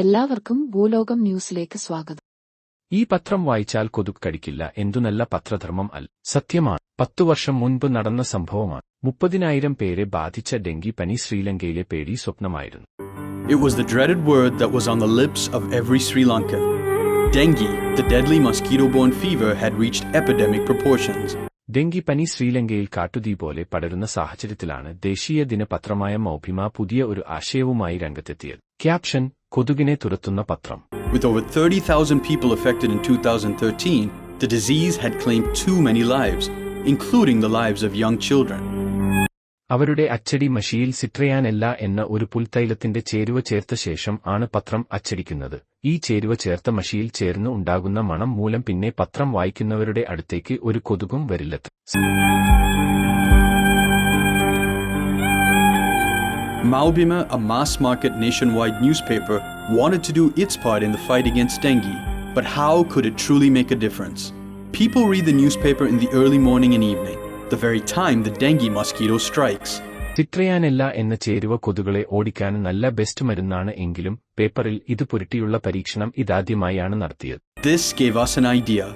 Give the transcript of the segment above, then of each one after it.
എല്ലാവർക്കും ഭൂലോകം ന്യൂസിലേക്ക് സ്വാഗതം. ഈ പത്രം വായിച്ചാൽ കൊതുക് കടിക്കില്ല എന്തു നല്ല പത്രധർമ്മം അൽ സത്യമാണ് പത്തു വർഷം മുൻപ് നടന്ന സംഭവമാണ്. മുപ്പതിനായിരം പേരെ ബാധിച്ച ഡെങ്കി പനി ശ്രീലങ്കയിലെ പേടി സ്വപ്നമായിരുന്നു. It was the dreaded word that was on the lips of every Sri Lankan. Dengue, the deadly mosquito borne fever, had reached epidemic proportions. ഡെങ്കിപ്പനി ശ്രീലങ്കയിൽ കാട്ടുതീ പോലെ പടരുന്ന സാഹചര്യത്തിലാണ് ദേശീയ ദിനപത്രമായ മൗഭിമ പുതിയ ഒരു ആശയവുമായി രംഗത്തെത്തിയത്. ക്യാപ്ഷൻ കൊതുകിനെ തുരത്തുന്ന പത്രം. With over 30,000 people affected in 2013, the disease had claimed too many lives, including the lives of young children. അവരുടെ അച്ചടി മഷിയിൽ സിട്രയാനല്ല എന്ന ഒരു പുൽത്തൈലത്തിന്റെ ചേരുവ ചേർത്ത ശേഷം ആണ് പത്രം അച്ചടിക്കുന്നത്. ഈ ചേരുവ ചേർത്ത മഷിയിൽ ചേർന്ന് ഉണ്ടാകുന്ന മണം മൂലം പിന്നെ പത്രം വായിക്കുന്നവരുടെ അടുത്തേക്ക് ഒരു കൊതുകും വരില്ലത്ര Maubima, a mass market nationwide newspaper, wanted to do its part in the fight against dengue, but how could it truly make a difference? People read the newspaper in the early morning and evening, the very time the dengue mosquito strikes. സിട്രയാനല്ല എന്ന ചേരുവ കൊതുകളെ ഓടിക്കാൻ നല്ല best മരുന്നാണ് എങ്കിലും പേപ്പറിൽ ഇത് പുരട്ടിയുള്ള പരീക്ഷണം ഇതാദ്യമായാണ് നടത്തിയത് This gave us an idea.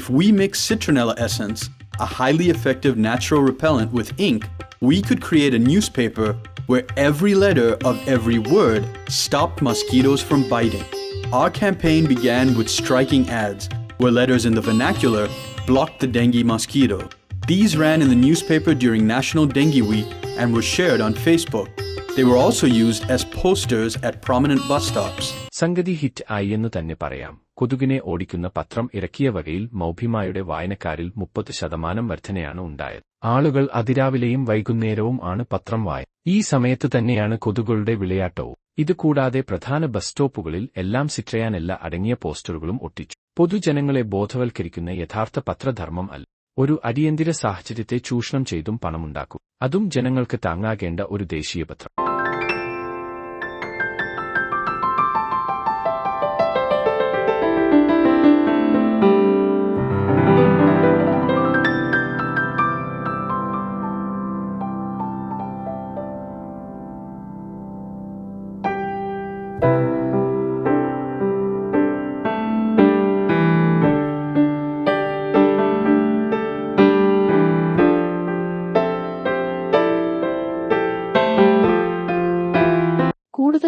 If we mix citronella essence, a highly effective natural repellent, with ink, we could create a newspaper where every letter of every word stopped mosquitoes from biting. Our campaign began with striking ads, where letters in the vernacular blocked the dengue mosquito. These ran in the newspaper during National Dengue Week and were shared on Facebook. They were also used as posters at prominent bus stops. സംഗതി hit ആയി എന്ന് തന്നെ പറയാം കൊതുകിനെ ഓടിക്കുന്ന പത്രം ഇറക്കിയ വകയിൽ മൗഭിമായുടെ വായനക്കാരിൽ മുപ്പത് ശതമാനം വർധനയാണ് ഉണ്ടായത് ആളുകൾ അതിരാവിലെയും വൈകുന്നേരവും ആണ് പത്രം വായ ഈ സമയത്ത് തന്നെയാണ് കൊതുകുകളുടെ വിളയാട്ടവും. ഇതുകൂടാതെ പ്രധാന ബസ് സ്റ്റോപ്പുകളിൽ എല്ലാം സിട്രയാനല്ല അടങ്ങിയ പോസ്റ്ററുകളും ഒട്ടിച്ചു. പൊതുജനങ്ങളെ ബോധവൽക്കരിക്കുന്ന യഥാർത്ഥ പത്രധർമ്മം അല്ല. ഒരു അടിയന്തിര സാഹചര്യത്തെ ചൂഷണം ചെയ്തും പണമുണ്ടാക്കും. അതും ജനങ്ങൾക്ക് താങ്ങാകേണ്ട ഒരു ദേശീയ പത്രം.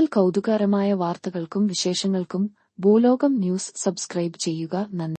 കൗതുകകരമായ വാർത്തകൾക്കും വിശേഷങ്ങൾക്കും ഭൂലോകം ന്യൂസ് സബ്സ്ക്രൈബ് ചെയ്യുക നന്ദി.